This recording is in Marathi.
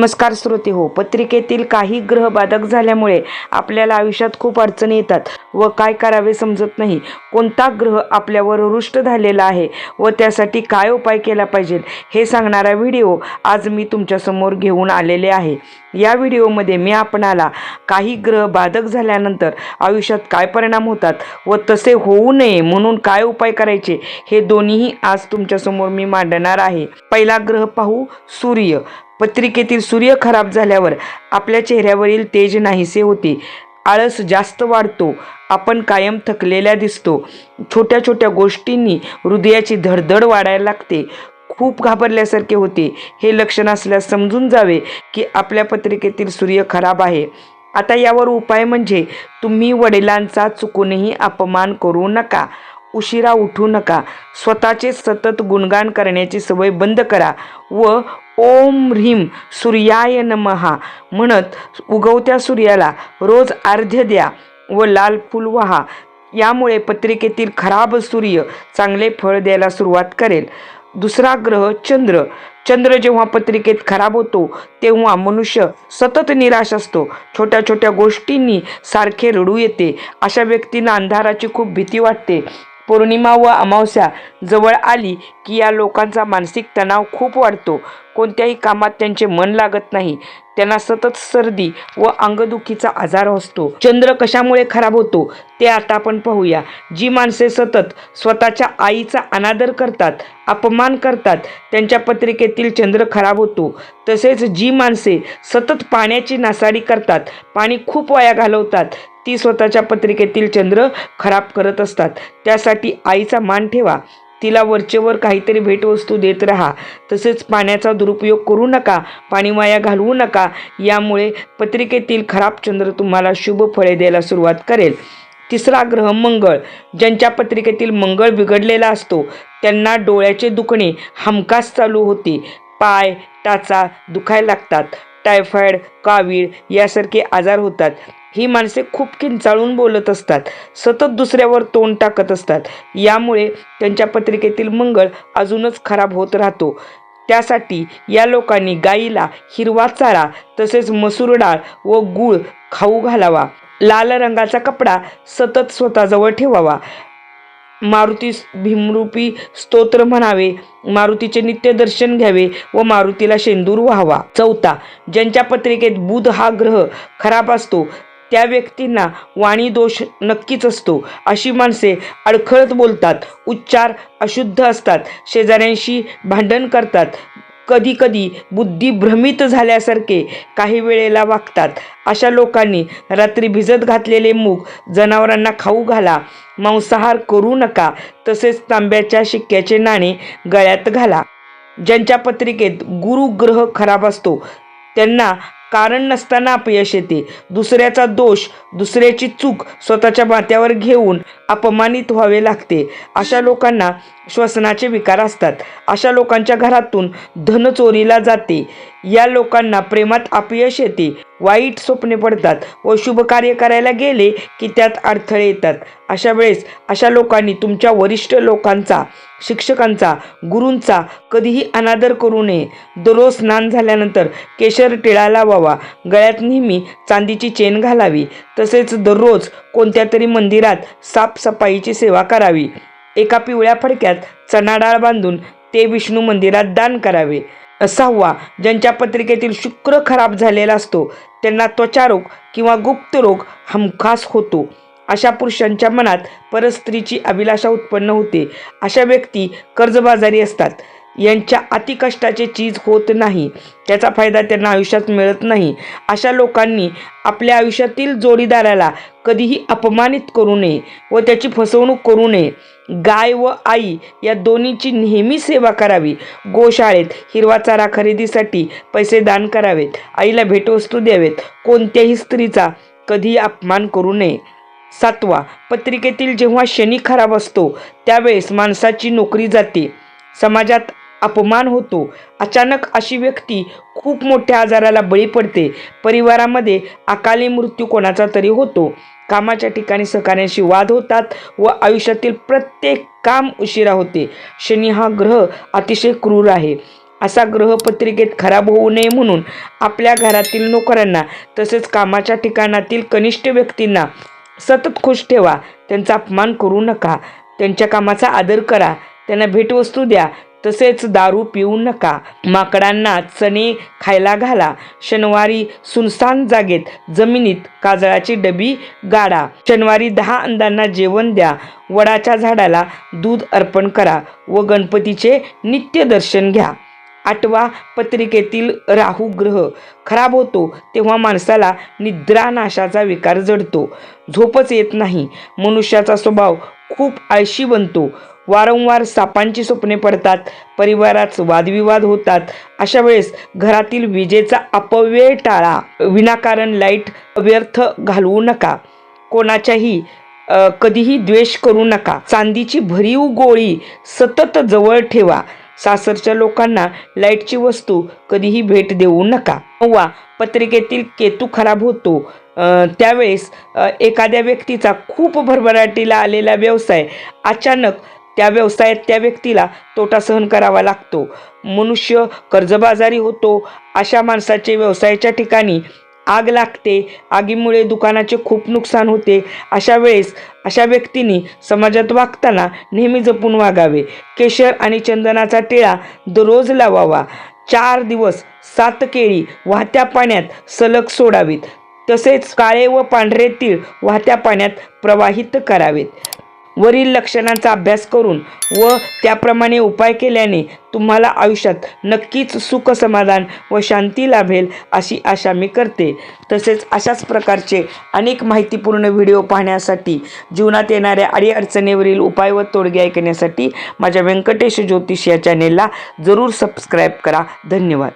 नमस्कार श्रोते हो पत्रिकेतील काही ग्रह बाधक झाल्यामुळे आपल्याला आयुष्यात खूप अडचणी येतात व काय करावे समजत नाही. कोणता ग्रह आपल्यावर रुष्ट झालेला आहे व त्यासाठी काय उपाय केला पाहिजे हे सांगणारा व्हिडिओ आज मी तुमच्यासमोर घेऊन आलेले आहे. या व्हिडिओमध्ये मी आपणाला काही ग्रह बाधक झाल्यानंतर आयुष्यात काय परिणाम होतात व तसे होऊ नये म्हणून काय उपाय करायचे हे दोन्हीही आज तुमच्यासमोर मी मांडणार आहे. पहिला ग्रह पाहू सूर्य. पत्रिकेतील सूर्य खराब झाल्यावर आपल्या चेहऱ्यावरील तेज नाहीसे होते. आळस जास्त वाढतो. आपण कायम थकलेल्या दिसतो. छोट्या छोट्या गोष्टींनी हृदयाची धडधड वाढायला लागते. खूप घाबरल्यासारखे होते. हे लक्षण असल्यास समजून जावे की आपल्या पत्रिकेतील सूर्य खराब आहे. आता यावर उपाय म्हणजे तुम्ही वडिलांचा चुकूनही अपमान करू नका. उशिरा उठू नका. स्वतःचे सतत गुणगान करण्याची सवय बंद करा व ओम ह्रीम सूर्याय नमहा म्हणत उगवत्या सूर्याला रोज अर्ध्य द्या व लाल फुल वहा. यामुळे पत्रिकेतील खराब सूर्य चांगले फळ द्यायला सुरुवात करेल. दुसरा ग्रह चंद्र. चंद्र जेव्हा पत्रिकेत खराब होतो तेव्हा मनुष्य सतत निराश असतो. छोट्या छोट्या गोष्टींनी सारखे रडू येते. अशा व्यक्तींना अंधाराची खूप भीती वाटते. पौर्णिमा व अमावस्या जवळ आली की या लोकांचा मानसिक तणाव खूप वाढतो. कोणत्याही कामात त्यांचे मन लागत नाही. त्यांना सतत सर्दी व अंगदुखीचा आजार असतो. चंद्र कशामुळे खराब होतो ते आता आपण पाहूया. जी माणसे सतत स्वतःच्या आईचा अनादर करतात अपमान करतात त्यांच्या पत्रिकेतील चंद्र खराब होतो. तसेच जी माणसे सतत पाण्याची नासाडी करतात पाणी खूप वाया घालवतात ती स्वतःच्या पत्रिकेतील चंद्र खराब करत असतात. त्यासाठी आईचा मान ठेवा. तिला वरचेवर काहीतरी भेटवस्तू देत राहा. तसेच पाण्याचा दुरुपयोग करू नका पाणी वाया घालवू नका. यामुळे पत्रिकेतील खराब चंद्र तुम्हाला शुभ फळे द्यायला सुरुवात करेल. तिसरा ग्रह मंगळ ज्यांच्या पत्रिकेतील मंगळ बिघडलेला असतो त्यांना डोळ्याचे दुखणे हमखास चालू होते. पाय टाचा दुखायला लागतात. टायफॉईड कावीळ यासारखे आजार होतात. ही माणसे खूप किंचाळून बोलत असतात. सतत दुसऱ्यावर तोंड टाकत असतात. यामुळे त्यांच्या पत्रिकेतील मंगळ अजूनच खराब होत राहतो. त्यासाठी या लोकांनी गाईला हिरवा चारा तसेच मसूर डाळ व गूळ खाऊ घालावा. लाल रंगाचा कपडा सतत स्वतःजवळ ठेवावा. मारुती भीमरूपी स्तोत्र म्हणावे. मारुतीचे नित्य दर्शन घ्यावे व मारुतीला शेंदूर व्हावा. चौथा ज्यांच्या पत्रिकेत बुध हा ग्रह खराब असतो त्या व्यक्तींना वाणी दोष नक्कीच असतो. अशी माणसे अडखळत बोलतात उच्चार अशुद्ध असतात शेजाऱ्यांशी भांडण करतात कधीकधी बुद्धी भ्रमित झाल्यासारखे काही वेळेला वागतात. अशा लोकांनी रात्री भिजत घातलेले मूग जनावरांना खाऊ घाला मांसाहार करू नका तसेच तांब्याच्या शिक्क्याचे नाणे गळ्यात घाला. ज्यांच्या पत्रिकेत गुरु ग्रह खराब असतो त्यांना कारण नसताना अपयश येते. दुसऱ्याचा दोष दुसऱ्याची चूक स्वतःच्या माथ्यावर घेऊन अपमानित व्हावे लागते. अशा लोकांना श्वसनाचे विकार असतात. अशा लोकांच्या घरातून धन चोरीला जाते. या लोकांना प्रेमात अपयश येते. वाईट स्वप्ने पडतात व शुभ कार्य करायला गेले की त्यात अडथळे येतात. अशा वेळेस अशा लोकांनी तुमच्या वरिष्ठ लोकांचा शिक्षकांचा गुरूंचा कधीही अनादर करू नये. दररोज स्नान झाल्यानंतर केशर टिळा लावावा. गळ्यात नेहमी चांदीची चेन घालावी. तसेच दररोज कोणत्या तरी मंदिरात साफसफाईची सेवा करावी. एका पिवळ्या फडक्यात चणा डाळ बांधून ते विष्णू मंदिरात दान करावे. सहावा ज्यांच्या पत्रिकेतील शुक्र खराब झालेला असतो त्यांना त्वचारोग किंवा गुप्त रोग हमखास होतो. अशा पुरुषांच्या मनात परस्त्रीची अभिलाषा उत्पन्न होते. अशा व्यक्ती कर्जबाजारी असतात. यांच्या अतिकष्टाचे चीज होत नाही. त्याचा फायदा त्यांना आयुष्यात मिळत नाही. अशा लोकांनी आपल्या आयुष्यातील जोडीदाराला कधीही अपमानित करू नये व त्याची फसवणूक करू नये. गाय व आई या दोन्हीची नेहमी सेवा करावी. गोशाळेत हिरवा चारा खरेदीसाठी पैसे दान करावेत. आईला भेटवस्तू द्यावेत. कोणत्याही स्त्रीचा कधीही अपमान करू नये. सातवा पत्रिकेतील जेव्हा शनी खराब असतो त्यावेळेस माणसाची नोकरी जाते. समाजात अपमान होतो. अचानक अशी व्यक्ती खूप मोठ्या आजाराला बळी पडते. परिवारामध्ये अकाली मृत्यू कोणाचा तरी होतो. कामाच्या ठिकाणी सहकार्यांशी वाद होतात व आयुष्यातील प्रत्येक काम उशिरा होते. शनी हा ग्रह अतिशय क्रूर आहे. असा ग्रहपत्रिकेत खराब होऊ नये म्हणून आपल्या घरातील नोकरांना तसेच कामाच्या ठिकाणातील कनिष्ठ व्यक्तींना सतत खुश ठेवा. त्यांचा अपमान करू नका. त्यांच्या कामाचा आदर करा. त्यांना भेटवस्तू द्या. तसेच दारू पिऊ नका. माकडांना चणे खायला घाला. शनिवारी सुनसान जागेत जमिनीत काजळाची डबी गाडा. शनिवारी दहा अंधांना जेवण द्या. वडाच्या झाडाला दूध अर्पण करा व गणपतीचे नित्य दर्शन घ्या. आठवा पत्रिकेतील राहू ग्रह. खराब होतो तेव्हा माणसाला निद्रानाशाचा विकार जडतो. झोपच येत नाही. मनुष्याचा स्वभाव खूप आळशी बनतो. वारंवार सापांची स्वप्ने पडतात. परिवारात वादविवाद होतात. अशा वेळेस घरातील विजेचा अपव्यय टाळा. विनाकारण लाइट व्यर्थ घालवू नका. कोणाच्याही कधीही द्वेष करू नका. चांदीची भरीव गोळी सतत जवळ ठेवा. सासरच्या लोकांना लाईटची वस्तू कधीही भेट देऊ नका. वा पत्रिकेतील केतू खराब होतो. त्यावेळेस एखाद्या व्यक्तीचा खूप भरभराटीला आलेला व्यवसाय अचानक त्या व्यवसायात त्या व्यक्तीला तोटा सहन करावा लागतो. मनुष्य कर्जबाजारी होतो. अशा माणसाचे व्यवसायाच्या ठिकाणी आग लागते. आगीमुळे दुकानाचे खूप नुकसान होते. अशा वेळेस अशा व्यक्तींनी समाजात वागताना नेहमी जपून वागावे. केशर आणि चंदनाचा टिळा दररोज लावावा. चार दिवस सात केळी वाहत्या पाण्यात सलग सोडावीत. तसेच काळे व पांढरे तीळ वाहत्या पाण्यात प्रवाहित करावेत. वरील लक्षणांचा अभ्यास करून व त्याप्रमाणे उपाय केल्याने तुम्हाला आयुष्यात नक्कीच सुख समाधान व शांती लाभेल अशी आशा मी करते. तसेच अशाच प्रकारचे अनेक माहितीपूर्ण व्हिडिओ पाहण्यासाठी जीवनात येणाऱ्या अडीअडचणीवरील उपाय व तोडगे ऐकण्यासाठी माझ्या व्यंकटेश ज्योतिष या चॅनेलला जरूर सबस्क्राईब करा. धन्यवाद.